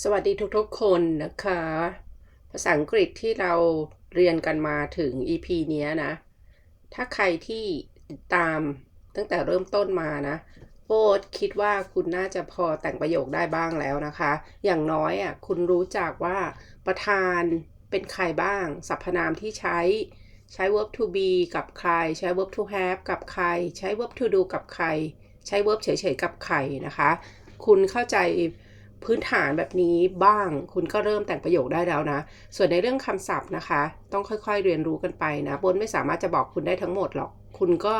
สวัสดีทุกๆคนนะคะ ภาษาอังกฤษที่เราเรียนกันมาถึง EP เนี้ยนะ ถ้าใครที่ตามตั้งแต่เริ่มต้นมานะโบทคิดว่าคุณน่าจะพอแต่งประโยคได้บ้างแล้วนะคะ อย่างน้อยอะคุณรู้จักว่าประธานเป็นใครบ้าง สรรพนามที่ใช้ใช้ verb to be กับใคร ใช้ verb to have กับใคร ใช้ verb to do กับใคร ใช้ verb เฉยๆกับใครนะคะ คุณเข้าใจ พื้นฐานแบบนี้บ้าง คุณก็เริ่มแต่งประโยคได้แล้วนะ ส่วนในเรื่องคำศัพท์นะคะ ต้องค่อยๆเรียนรู้กันไปนะบนไม่สามารถจะบอกคุณได้ทั้งหมดหรอก คุณก็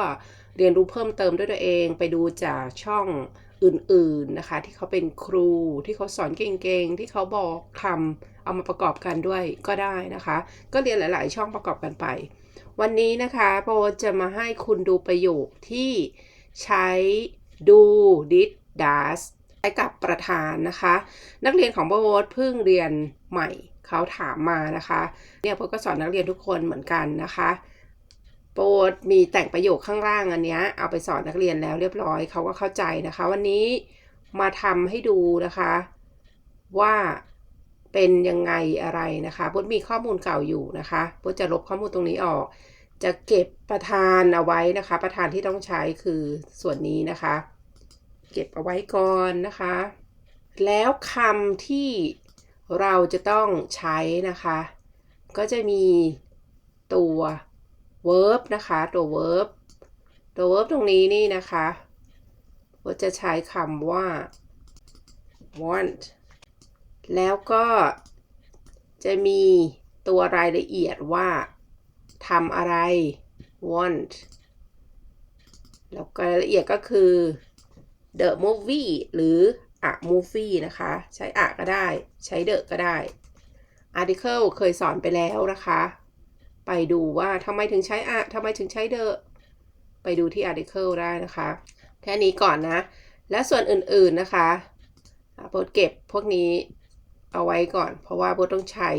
เรียนรู้เพิ่มเติมด้วยตัวเอง ไปดูจากช่องอื่นๆนะคะ ที่เขาเป็นครูที่เขาสอนเก่งๆ ที่เขาบอกคำเอามาประกอบกันด้วยก็ได้นะคะ ก็เรียนหลาย ๆ ช่องประกอบกันไป วันนี้นะคะโบจะมาให้คุณดูประโยคที่ใช้ดู did does ใช้กับประธานนะคะ นักเรียนของโบทเพิ่งเรียนใหม่เขาถามมานะคะเนี่ยโบก็สอนนักเรียนทุกคนเหมือนกันนะคะโบทมีแต่งประโยคข้างล่างอันเนี้ยเอาไปสอนนักเรียนแล้วเรียบร้อยเขาก็เข้าใจนะคะ วันนี้มาทำให้ดูนะคะ ว่าเป็นยังไงอะไรนะคะโบทมีข้อมูลเก่าอยู่นะคะโบทจะลบข้อมูลตรงนี้ออก จะเก็บประธานเอาไว้นะคะ ประธานที่ต้องใช้คือส่วนนี้นะคะ เก็บเอาไว้ก่อนนะคะ แล้วคำที่เราจะต้องใช้นะคะ ก็จะมีตัว verb นะคะ ตัว verb ตัว verb ตรงนี้นี่นะคะว่าจะใช้คำว่า want แล้วก็จะมีตัวรายละเอียดว่าทำอะไร want แล้วก็รายละเอียดก็คือ the movie หรือ a movie นะคะ ใช้ a ก็ได้ ใช้ the ก็ได้ article เคยสอนไปแล้วนะคะ ไปดูว่าทำไมถึงใช้ a ทำไมถึงใช้ the ไปดูที่ article ได้นะคะ แค่นี้ก่อนนะ และส่วนอื่นๆนะคะโบทเก็บพวกนี้เอาไว้ก่อน เพราะว่าโบทต้องใช้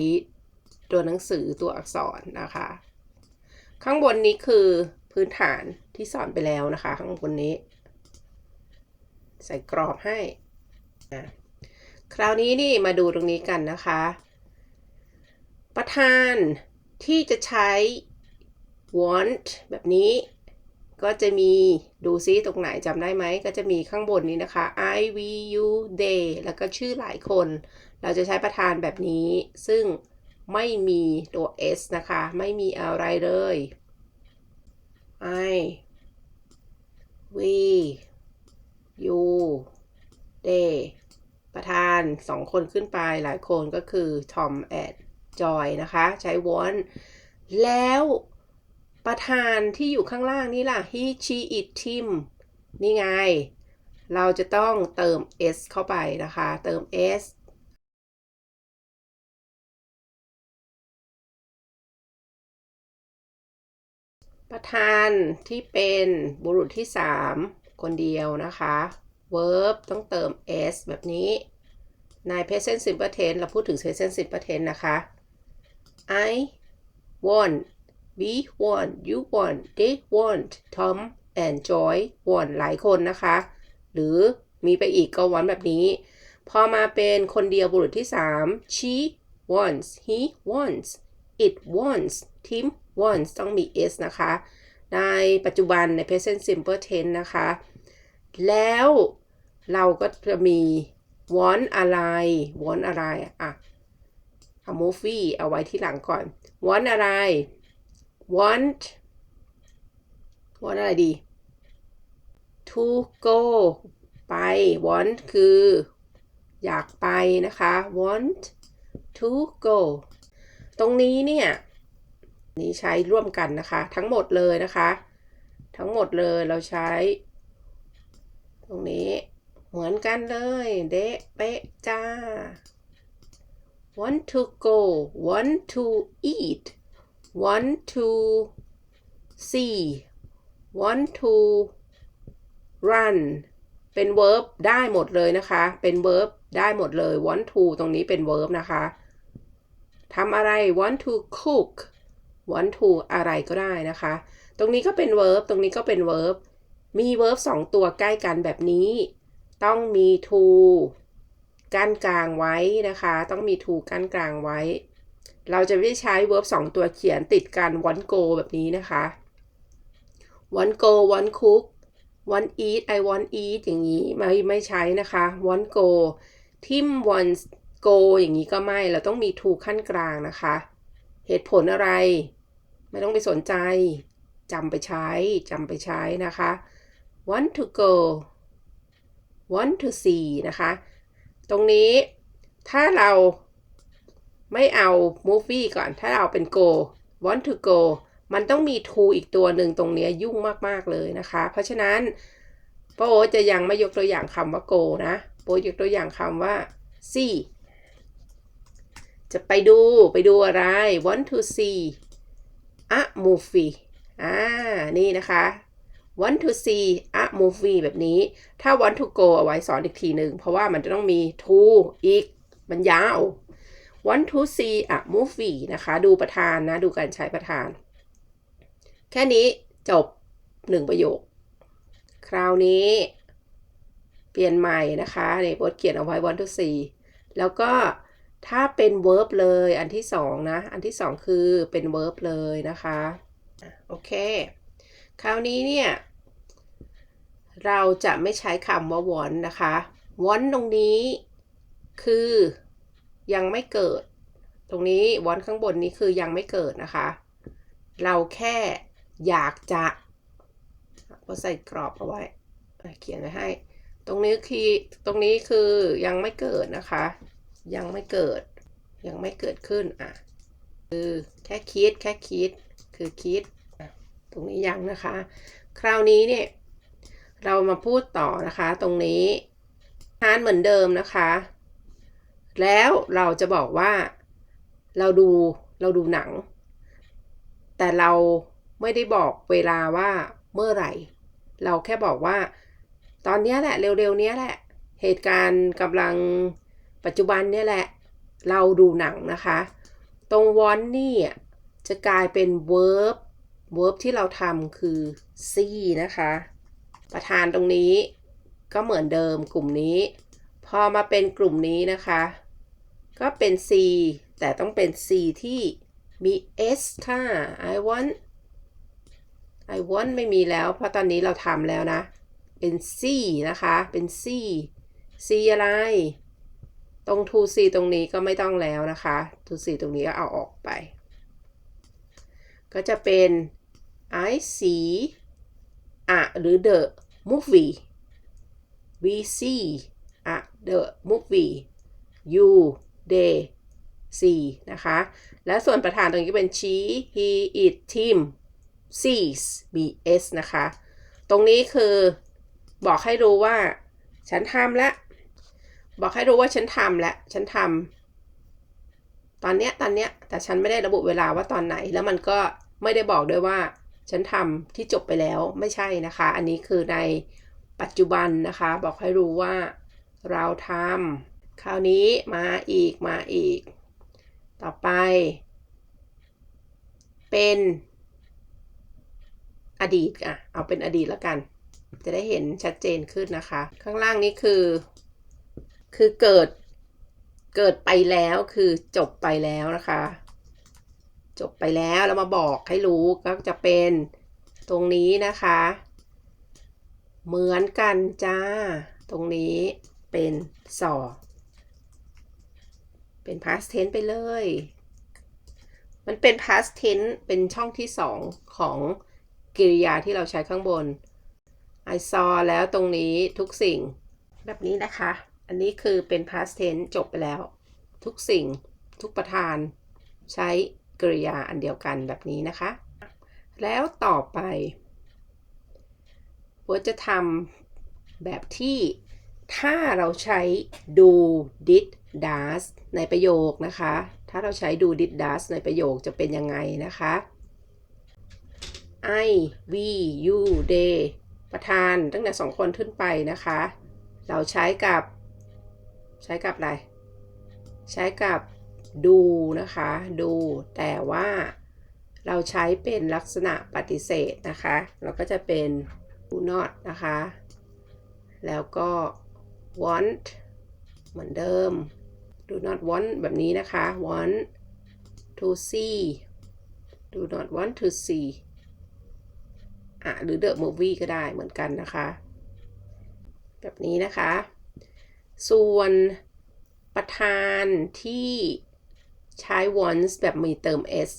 ตัวหนังสือตัวอักษรนะคะ ข้างบนนี้คือพื้นฐานที่สอนไปแล้วนะคะ ข้างบนนี้ ใส่กรอบให้นะคราวนี้นี่มาดูตรงนี้กันนะคะ ประธานที่จะใช้ want แบบนี้ ก็จะมีดูซิตรงไหนจำได้ไหม ก็จะมีข้างบนนี้นะคะ I V U they แล้วก็ชื่อหลายคน เราจะใช้ประธานแบบนี้ ซึ่งไม่มีตัว s นะคะ ไม่มีอะไรเลย I we you they ประธานสองคนขึ้นไปหลายคนก็คือ Tom and Joy นะคะ ใช้ want แล้วประธานที่อยู่ข้างล่างนี่ล่ะ he she it him นี่ไง เราจะต้องเติม s เข้าไปนะคะ เติม s ประธานที่เป็นบุรุษที่3 คนเดียวนะคะ verb ต้องเติม s แบบนี้ใน present simple tense เราพูดถึง present simple tense นะคะ I want we want you want they want Tom and Joy want หลายคนนะคะ หรือมีไปอีกก็วันแบบนี้ พอมาเป็นคนเดียวบุรุษที่ 3 she wants he wants it wants Tim wants ต้องมี s นะคะ ในปัจจุบันใน present simple tense นะคะ แล้วเราก็จะมี want อะไร want อะไรอะเอา movie เอาไว้ที่หลังก่อน want อะไร want want อะไรดี to go ไป want คือ อยากไปนะคะ want to go ตรงนี้เนี่ยนี้ใช้ร่วมกันนะคะ ทั้งหมดเลยนะคะ ทั้งหมดเลยเราใช้ รงนี้เหมือนกันเลยเดะเป๊ะจ้า want to go want to eat want to see want to run เป็น verb ได้หมดเลยนะคะ เป็น verb ได้หมดเลย want to ตรงนี้เป็น verb นะคะทำอะไร want to cook want to อะไรก็ได้นะคะ ตรงนี้ก็เป็น verb ตรงนี้ก็เป็น verb มี verb 2ตัวใกล้กันแบบนี้ ต้องมี to กั้นกลางไว้นะคะ ต้องมี to กั้นกลางไว้ เราจะไม่ใช้ verb 2ตัวเขียนติดกัน want go แบบนี้นะคะ want go want cook want eat I want eat อย่างนี้ไม่ไม่ใช้นะคะ want go ทิม want go อย่างนี้ก็ไม่ เราต้องมี to ขั้นกลางนะคะ เหตุผลอะไร ไม่ต้องไปสนใจจำไปใช้จำไปใช้นะคะ want to go want to see นะคะ ตรงนี้ถ้าเราไม่เอา movie ก่อน ถ้าเราเป็น go want to go มันต้องมี to อีกตัวหนึ่งตรงนี้ยุ่งมาก ๆ เลยนะคะ เพราะฉะนั้นโป้จะยังไม่ยกตัวอย่างคำว่า go นะโป้ยกตัวอย่างคำว่า see จะไปดูไปดูอะไร want to see a movie อ่า นี่นะคะ want to see a movie แบบนี้ ถ้า want to go เอาไว้สอนอีกทีหนึ่ง เพราะว่ามันจะต้องมี to อีก มันยาว want to see a movie นะคะ ดูประธานนะ ดูการใช้ประธาน แค่นี้จบหนึ่งประโยค คราวนี้ เปลี่ยนใหม่นะคะในบทเขียนเอาไว้ want to see แล้วก็ถ้าเป็น verb เลยอันที่สองนะ อันที่สองคือเป็น verb เลยนะคะ โอเค คราวนี้เนี่ย เราจะไม่ใช้คำว่า want นะคะ want ตรงนี้คือยังไม่เกิด ตรงนี้ want ข้างบนนี้คือยังไม่เกิดนะคะ เราแค่อยากจะก็ใส่กรอบเอาไว้เขียนไว้ให้ ตรงนี้คือตรงนี้คือยังไม่เกิดนะคะ ยังไม่เกิด ยังไม่เกิดขึ้นอะคือแค่คิดแค่คิดคือคิด ตรงนี้ยังนะคะ คราวนี้เนี่ยเรามาพูดต่อนะคะ ตรงนี้ทานเหมือนเดิมนะคะ แล้วเราจะบอกว่าเราดูเราดูหนัง แต่เราไม่ได้บอกเวลาว่าเมื่อไหร่ เราแค่บอกว่า ตอนนี้แหละเร็วๆนี้แหละ เหตุการณ์กำลังปัจจุบันเนี่ยแหละ เราดูหนังนะคะ ตรง want นี่จะกลายเป็น verb verb ที่เราทำคือ see นะคะ ประธานตรงนี้ก็เหมือนเดิมกลุ่มนี้ พอมาเป็นกลุ่มนี้นะคะ ก็เป็น C แต่ต้องเป็น C ที่มี S ค่ะ I want I want ไม่มีแล้ว เพราะตอนนี้เราทำแล้วนะ เป็น C นะคะ เป็น C C อะไร ตรง to C ตรงนี้ก็ไม่ต้องแล้วนะคะ to C ตรงนี้ก็เอาออกไป ก็จะเป็น I see a หรือ the movie we see a the movie you they see นะคะ และส่วนประธานตรงนี้เป็น she he it him sees b s นะคะ ตรงนี้คือบอกให้รู้ว่า ฉันทำแล้ว บอกให้รู้ว่าฉันทำแล้ว ฉันทำตอนเนี้ยตอนเนี้ยแต่ฉันไม่ได้ระบุเวลาว่าตอนไหน แล้วมันก็ไม่ได้บอกด้วยว่า ฉันทำที่จบไปแล้วไม่ใช่นะคะ อันนี้คือในปัจจุบันนะคะ บอกให้รู้ว่าเราทำคราวนี้มาอีกมาอีก ต่อไป เป็นอดีตอะ เอาเป็นอดีตแล้วกัน จะได้เห็นชัดเจนขึ้นนะคะ ข้างล่างนี้คือ คือเกิด เกิดไปแล้วคือจบไปแล้วนะคะ จบไปแล้วแล้วมาบอกให้รู้ก็จะเป็นตรงนี้นะคะ เหมือนกันจ้า ตรงนี้เป็นสอเป็น past tense ไปเลย มันเป็น past tense เป็นช่องที่สองของกริยาที่เราใช้ข้างบน I saw แล้วตรงนี้ทุกสิ่ง แบบนี้นะคะ อันนี้คือเป็น past tense จบไปแล้ว ทุกสิ่ง ทุกประธาน ใช้ กริยาอันเดียวกันแบบนี้นะคะ แล้วต่อไปผมจะทำแบบที่ถ้าเราใช้ดู did does ในประโยคนะคะ ถ้าเราใช้ดู did does ในประโยคจะเป็นยังไงนะคะ I we you they ประธานตั้งแต่สองคนขึ้นไปนะคะ เราใช้กับ ใช้กับอะไร ใช้กับ ดูนะคะ ดู แต่ว่าเราใช้เป็นลักษณะปฏิเสธนะคะ เราก็จะเป็น do not นะคะ แล้วก็ want เหมือนเดิม do not want แบบนี้นะคะ want to see do not want to see อะหรือ the movie ก็ได้เหมือนกันนะคะ แบบนี้นะคะ ส่วนประธานที่ ใช้ once แบบมีเติม s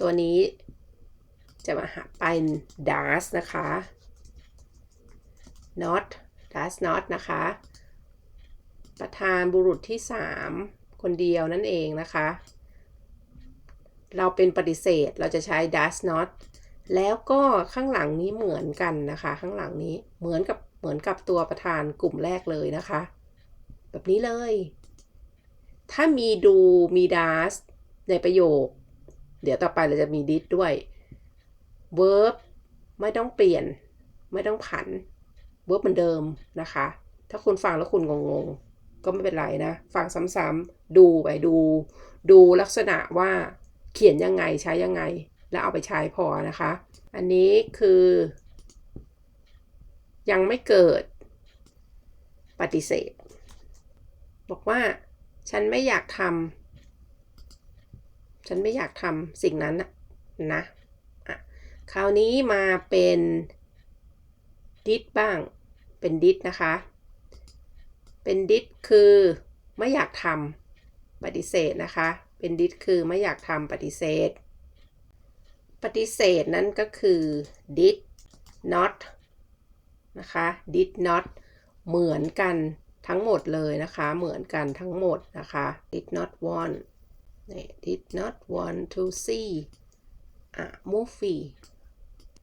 ตัวนี้จะมาหาเป็น does นะคะ not does not นะคะ ประธานบุรุษที่ 3 คนเดียวนั่นเองนะคะ เราเป็นปฏิเสธเราจะใช้ does not แล้วก็ข้างหลังนี้เหมือนกันนะคะ ข้างหลังนี้เหมือนกับเหมือนกับตัวประธานกลุ่มแรกเลยนะคะ แบบนี้เลย ถ้ามีดูมี does ในประโยค เดี๋ยวต่อไปเราจะมี did ด้วย verb ไม่ต้องเปลี่ยน ไม่ต้องผัน verb เหมือนเดิมนะคะ ถ้าคุณฟังแล้วคุณงงๆ ก็ไม่เป็นไรนะ ฟังซ้ำๆ ดูไปดู ดูลักษณะว่าเขียนยังไงใช้ยังไง แล้วเอาไปใช้พอนะคะ อันนี้คือ ยังไม่เกิดปฏิเสธ บอกว่า ฉันไม่อยากทำฉันไม่อยากทำสิ่งนั้นนะนะอะคราวนี้มาเป็นดิดบ้าง เป็นดิดนะคะ เป็นดิดคือไม่อยากทำปฏิเสธนะคะ เป็นดิดคือไม่อยากทำปฏิเสธ ปฏิเสธนั้นก็คือ did not นะคะ did not เหมือนกัน ทั้งหมดเลยนะคะ เหมือนกันทั้งหมดนะคะ did not want นี่ did not want to see a movie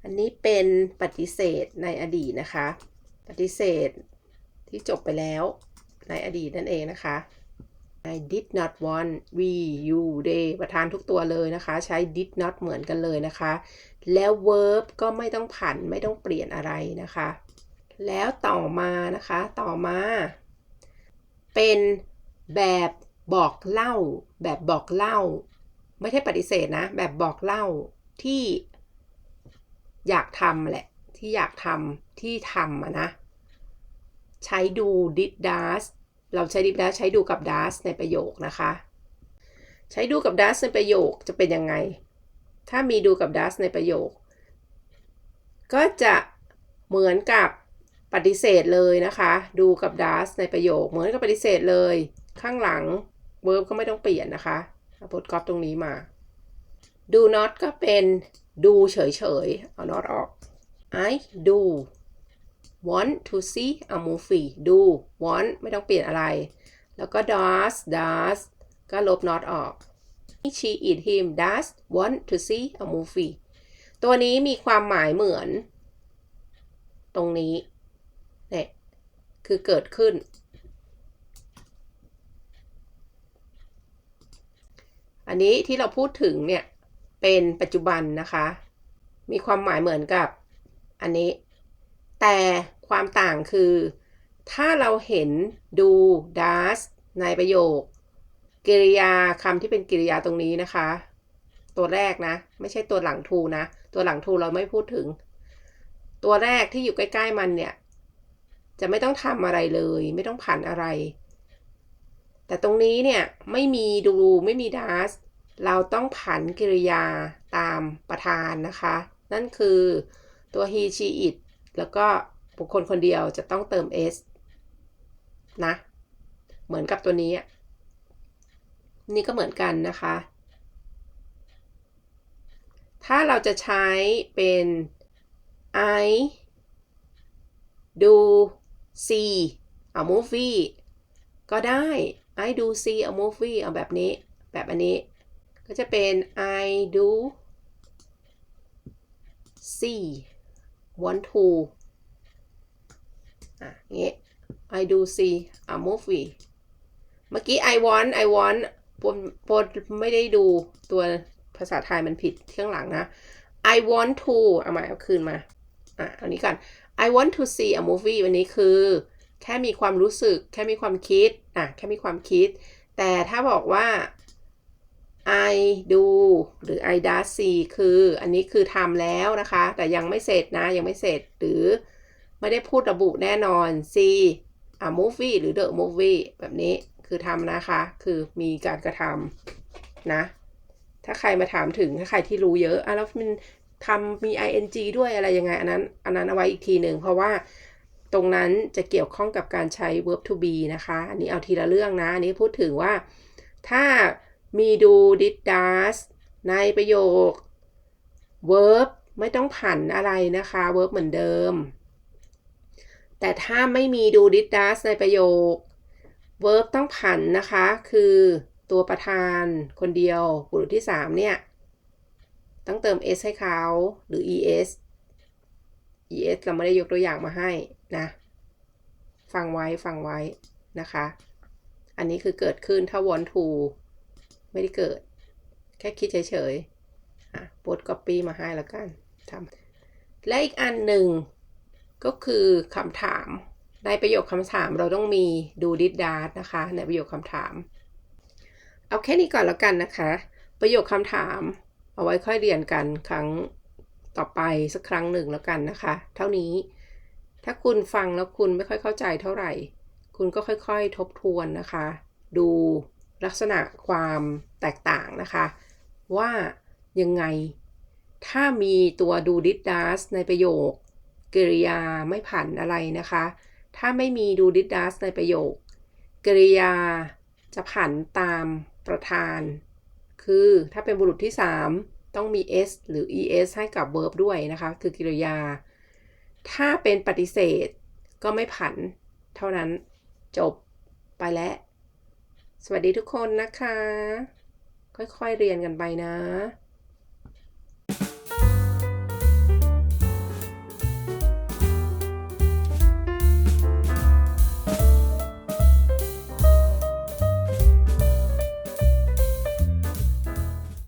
อันนี้เป็นปฏิเสธในอดีตนะคะ ปฏิเสธที่จบไปแล้วในอดีตนั่นเองนะคะ I did not want we you they ประธานทุกตัวเลยนะคะ ใช้ did not เหมือนกันเลยนะคะ แล้ว verb ก็ไม่ต้องผันไม่ต้องเปลี่ยนอะไรนะคะ แล้วต่อมานะคะ ต่อมา เป็นแบบบอกเล่า แบบบอกเล่า ไม่ใช่ปฏิเสธนะ แบบบอกเล่าที่อยากทำแหละ ที่อยากทำที่ทำอะนะ ใช้ดู did does เราใช้ did does ใช้ดูกับ does ในประโยคนะคะ ใช้ดูกับ does ในประโยคจะเป็นยังไง ถ้ามีดูกับ does ในประโยค ก็จะเหมือนกับ ปฏิเสธเลยนะคะ ดูกับ does ในประโยค เหมือนกับปฏิเสธเลย ข้างหลัง verb ก็ไม่ต้องเปลี่ยนนะคะเอาพดกอปตรงนี้มา do not ก็เป็นดูเฉยๆ เอา not ออก I do want to see a movie do want ไม่ต้องเปลี่ยนอะไร แล้วก็ does does ก็ลบ not ออก she it him does want to see a movie ตัวนี้มีความหมายเหมือน ตรงนี้ คือเกิดขึ้น อันนี้ที่เราพูดถึงเนี่ยเป็นปัจจุบันนะคะ มีความหมายเหมือนกับอันนี้ แต่ความต่างคือ ถ้าเราเห็นดู does ในประโยคกริยาคำที่เป็นกริยาตรงนี้นะคะ ตัวแรกนะ ไม่ใช่ตัวหลัง to นะ ตัวหลัง to เราไม่พูดถึง ตัวแรกที่อยู่ใกล้ ๆ มันเนี่ย จะไม่ต้องทำอะไรเลย ไม่ต้องผันอะไร แต่ตรงนี้เนี่ยไม่มีดูไม่มี does เราต้องผันกริยาตามประธานนะคะ นั่นคือตัว he she it แล้วก็บุคคลคนเดียวจะต้องเติม s นะ เหมือนกับตัวนี้ นี่ก็เหมือนกันนะคะ ถ้าเราจะใช้เป็น I do see a movie ก็ได้ I do see a movie เอาแบบนี้ แบบอันนี้ ก็จะเป็น I do see want to อะงี้ I do see a movie เมื่อกี้ I want I want ปนปนไม่ได้ดูตัวภาษาไทยมันผิดข้างหลังนะ I want to เอาม่เอาคืนมา อะ เอานี้ก่อน I want to see a movie วันนี้คือ แค่มีความรู้สึก แค่มีความคิดอะแค่มีความคิด แต่ถ้าบอกว่า I do หรือ I does see คืออันนี้คือทำแล้วนะคะ แต่ยังไม่เสร็จนะยังไม่เสร็จหรือไม่ได้พูดระบุแน่นอน see อ่า movie หรือ the movie แบบนี้คือทำนะคะ คือมีการกระทำนะ ถ้าใครมาถามถึงถ้าใครที่รู้เยอะอะแล้วมัน ทำมี ing ด้วยอะไรยังไงอันนั้นอันนั้นเอาไว้อีกทีหนึ่งเพราะว่าตรงนั้นจะเกี่ยวข้องกับการใช้ verb to be นะคะ อันนี้เอาทีละเรื่องนะ อันนี้พูดถึงว่าถ้ามีดู did does ในประโยค verb ไม่ต้องผันอะไรนะคะ verb เหมือนเดิม แต่ถ้าไม่มีดู did does ในประโยค verb ต้องผันนะคะ คือตัวประธานคนเดียวบุรุษที่ 3 เนี่ย ต้องเติม s ให้เขาหรือ es es เราไม่ได้ยกตัวอย่างมาให้นะ ฟังไว้ฟังไว้นะคะ อันนี้คือเกิดขึ้นถ้า want to ไม่ได้เกิด แค่คิดเฉยๆอะโพสก๊อปปี้มาให้แล้วกันทำและอีกอันหนึ่งก็คือคำถาม ในประโยคคำถามเราต้องมีดูดิดดาร์นะคะ ในประโยคคำถาม เอาแค่นี้ก่อนแล้วกันนะคะ ประโยคคำถาม เอาไว้ค่อยเรียนกันครั้งต่อไปสักครั้งหนึ่งแล้วกันนะคะ เท่านี้ ถ้าคุณฟังแล้วคุณไม่ค่อยเข้าใจเท่าไหร่ คุณก็ค่อยๆทบทวนนะคะ ดูลักษณะความแตกต่างนะคะ ว่ายังไง ถ้ามีตัวดูดิดดัสในประโยค กริยาไม่ผันอะไรนะคะ ถ้าไม่มีดูดิดดัสในประโยค กริยาจะผันตามประธาน คือถ้าเป็นบุรุษที่ 3 ต้องมี s หรือ es ให้กับ verb ด้วยนะคะ คือกริยา ถ้าเป็นปฏิเสธก็ไม่ผัน เท่านั้นจบไปแล้ว สวัสดีทุกคนนะคะ ค่อยๆเรียนกันไปนะ